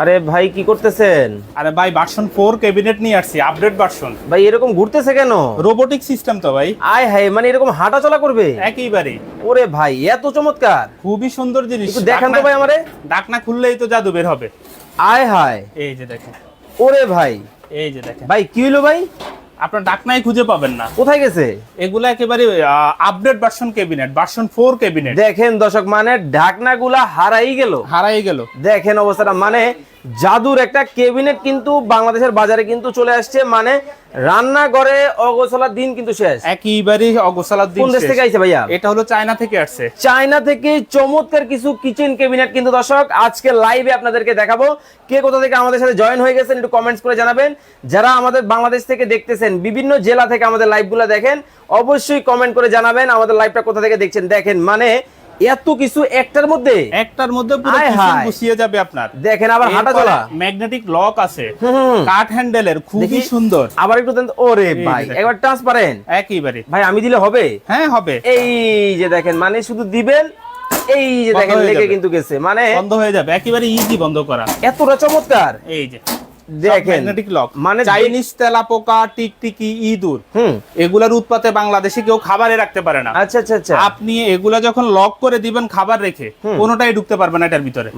আরে ভাই কি করতেছেন? আরে ভাই ভার্সন ফোর ক্যাবিনেট নিয়ে আসছি আপডেট ভার্সন ভাই এরকম ঘুরতেছে কেন? রোবোটিক সিস্টেম তো ভাই। আয় হায় মানে এরকম হাঁটা চলা করবে একেবারে ওরে ভাই এত চমৎকার। খুবই সুন্দর জিনিস। একটু দেখান তো ভাই আমারে। ডাকনা খুললেই তো জাদু বের হবে। আয় হায়। এই যে দেখেন। ওরে ভাই। এই যে দেখেন। ভাই কি হইল ভাই? আপনার ডাকনাই খুঁজে পাবেন না। কোথায় গেছে? এগুলো একেবারে update version cabinet version four cabinet দেখেন দর্শক মানে ঢাকনাগুলা হারাই গেল। হারাই গেল। দেখেন অবস্থাটা মানে জাদুর একটা কেবিনেট কিন্তু বাংলাদেশের বাজারে কিন্তু চলে আসছে মানে রান্নাঘরে অগোছলার দিন কিন্তু শেষ। অগোসালার দিন কোন দেশ থেকে আইছে ভাইয়া? এটা হলো চায়না থেকে আসছে। চায়না থেকে চমৎকার কিছু কিচেন ক্যাবিনেট কিন্তু দর্শক আজকে লাইভে আপনাদেরকে দেখাবো। কে কোথা থেকে আমাদের সাথে জয়েন হয়ে গেছেন একটু কমেন্টস করে জানাবেন। যারা আমাদের বাংলাদেশ থেকে দেখতেছেন বিভিন্ন জেলা থেকে আমাদের লাইভগুলো দেখেন অবশ্যই কমেন্ট করে জানাবেন। আমাদের লাইভটা কোথা থেকে দেখছেন? দেখেন মানে এত কিছু একটার মধ্যে? একটার মধ্যে পুরো। গুছিয়ে যাবে আপনার। দেখেন আবার হাঁটা চলা ম্যাগনেটিক লক আছে। কাঠ হ্যান্ডেলের খুবই সুন্দর। আবার একটু দেন। ওরে ভাই। একবার ট্রান্সপারেন্ট একেবারে। ভাই আমি দিলে হবে? হ্যাঁ হবে। এই যে দেখেন মানে শুধু দিবেন এই যে দেখেন লেগে কিন্তু গেছে। মানে বন্ধ হয়ে যাবে। একেবারে ইজি বন্ধ করা। এতটা চমৎকার। এই যে। দেখেন ম্যাগনেটিক লক মানে মানে চাইনিজ তেলাপোকা টিকটিকি ইঁদুর হুম। এগুলার উৎপাতে বাংলাদেশে কেউ খাবারে রাখতে পারে না। আচ্ছা আচ্ছা আচ্ছা। আপনি এগুলা যখন লক করে দিবেন খাবার রেখে কোনোটাই ঢুকতে পারবে না এটার ভিতরে।